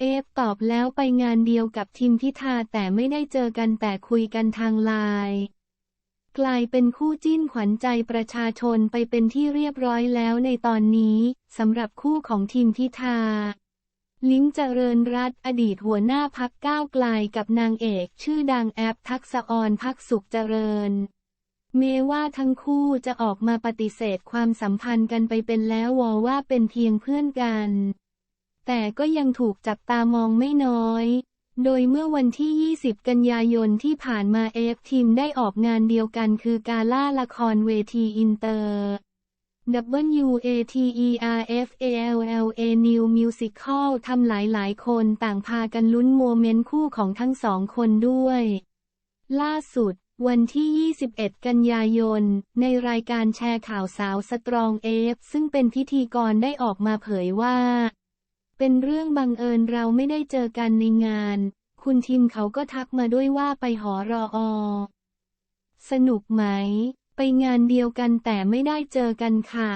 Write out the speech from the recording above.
เอฟตอบแล้วไปงานเดียวกับทิมพิธาแต่ไม่ได้เจอกันแต่คุยกันทางไลน์กลายเป็นคู่จิ้นขวัญใจประชาชนไปเป็นที่เรียบร้อยแล้วในตอนนี้สำหรับคู่ของทิมพิธา ลิงเจริญรัตอดีตหัวหน้าพักก้าวไกลกับนางเอกชื่อดังแอปทักษออนพักสุขเจริญเมว่าทั้งคู่จะออกมาปฏิเสธความสัมพันธ์กันไปเป็นแล้ววอว่าเป็นเพียงเพื่อนกัน แต่ก็ยังถูกจับตามองไม่น้อย โดยเมื่อวันที่ 20 กันยายนที่ผ่านมาเอฟทีมได้ออกงานเดียวกันคือกาล่าละครเวทีอินเตอร์ W A T E R F A L L A New Musical ทำหลายๆคนต่างพากันลุ้นโมเมนต์คู่ของทั้งสองคนด้วย ล่าสุด วันที่ 21 กันยายน ในรายการแชร์ข่าวสาวสตรองเอฟซึ่งเป็นพิธีกรได้ออกมาเผยว่า เป็นเรื่องบังเอิญเราไม่ได้เจอกันในงาน คุณทิมเขาก็ทักมาด้วยว่าไปหอรออ สนุกไหม ไปงานเดียวกันแต่ไม่ได้เจอกันค่ะ